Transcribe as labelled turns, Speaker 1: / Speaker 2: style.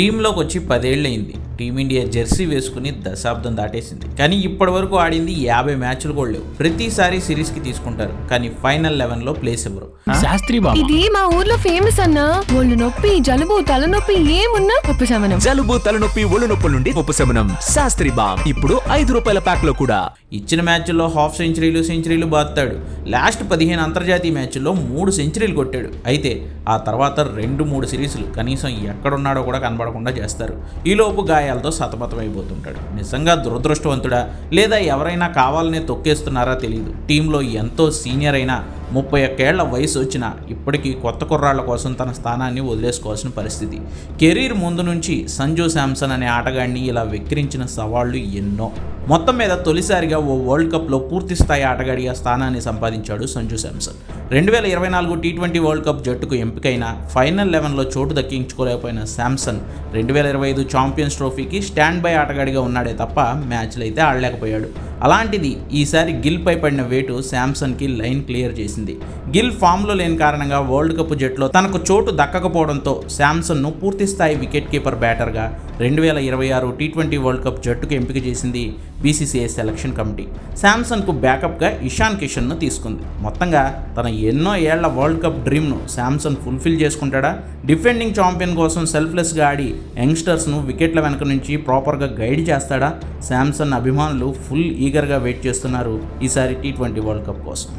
Speaker 1: టీంలోకి వచ్చి పదేళ్ళయింది. Team India Jersey వేసుకుని దశాబ్దం దాటేసింది. కానీ ఇప్పటి వరకు ఆడింది యాభై మ్యాచ్లు కూడా లేవు. ప్రతిసారి సిరీస్కి తీసుకుంటారు. కానీ ఫైనల్ లెవెన్లో ప్లేస్ ఇవ్వరు.
Speaker 2: శాస్త్రి బాబు.
Speaker 3: ఇది మా ఊర్లో ఫేమస్ అన్నా. ఒళ్ళు నొప్పి జలుబు తలనొప్పి ఏమున్నా ఉపశమనం
Speaker 4: జలుబు తలనొప్పి ఒళ్ళు నొప్పుల నుండి ఉపశమనం శాస్త్రి బామ్ ఇప్పుడు ఐదు రూపాయల ప్యాక్లో కూడా.
Speaker 1: ఇచ్చిన మ్యాచ్ల్లో హాఫ్ సెంచరీలు సెంచరీలు బాస్తాడు లాస్ట్ పదిహేను అంతర్జాతీయ మ్యాచ్ల్లో మూడు సెంచరీలు కొట్టాడు. అయితే ఆ తర్వాత రెండు మూడు సిరీస్లు కనీసం ఎక్కడున్నాడో కూడా కనబడకుండా చేస్తారు. ఈలోపు గాయాలతో సతమతమైపోతుంటాడు. నిజంగా దురదృష్టవంతుడా? లేదా ఎవరైనా కావాలనే తొక్కేస్తున్నారా తెలియదు టీంలో ఎంతో సీనియర్ అయినా ముప్పై ఒక్కేళ్ళ వయసు వచ్చినా ఇప్పటికీ కొత్త కుర్రాళ్ళ కోసం తన స్థానాన్ని వదిలేసుకోవాల్సిన పరిస్థితి. కెరీర్ ముందు నుంచి సంజు శాంసన్ అనే ఆటగాడిని ఇలా వెక్కిరించిన సవాళ్ళు ఎన్నో. మొత్తం మీద తొలిసారిగా ఓ వరల్డ్ కప్లో పూర్తి స్థాయి ఆటగాడిగా స్థానాన్ని సంపాదించాడు సంజు శాంసన్. రెండు వేల ఇరవై నాలుగు టీ ట్వంటీ వరల్డ్ కప్ జట్టుకు ఎంపికైన ఫైనల్ లెవెన్లో చోటు దక్కించుకోలేకపోయిన శాంసన్ రెండు వేల ఇరవై ఐదు ఛాంపియన్స్ ట్రోఫీకి స్టాండ్ బై ఆటగాడిగా ఉన్నాడే తప్ప మ్యాచ్లు అయితే ఆడలేకపోయాడు. అలాంటిది ఈసారి గిల్పై పడిన వేటు శాంసన్కి లైన్ క్లియర్ చేసింది. గిల్ ఫామ్లో లేని కారణంగా వరల్డ్ కప్ జట్లో తనకు చోటు దక్కకపోవడంతో శాంసన్ను పూర్తిస్థాయి వికెట్ కీపర్ బ్యాటర్గా రెండు వేల ఇరవై ఆరు టీ ట్వంటీ వరల్డ్ కప్ జట్టుకు ఎంపిక చేసింది బీసీసీఐ సెలక్షన్ కమిటీ. శాంసన్కు బ్యాకప్గా ఇషాన్ కిషన్ను తీసుకుంది. మొత్తంగా తన ఎన్నో ఏళ్ళ వరల్డ్ కప్ డ్రీమ్ను శాంసన్ ఫుల్ఫిల్ చేసుకుంటాడా? డిఫెండింగ్ ఛాంపియన్ కోసం సెల్ఫ్లెస్గా ఆడి యంగ్స్టర్స్ను వికెట్ల వెనక నుంచి ప్రాపర్గా గైడ్ చేస్తాడా? శాంసంగ్ అభిమానులు ఫుల్ ఈగర్గా వెయిట్ చేస్తున్నారు ఈసారి టీ ట్వంటీ వరల్డ్ కప్ కోసం.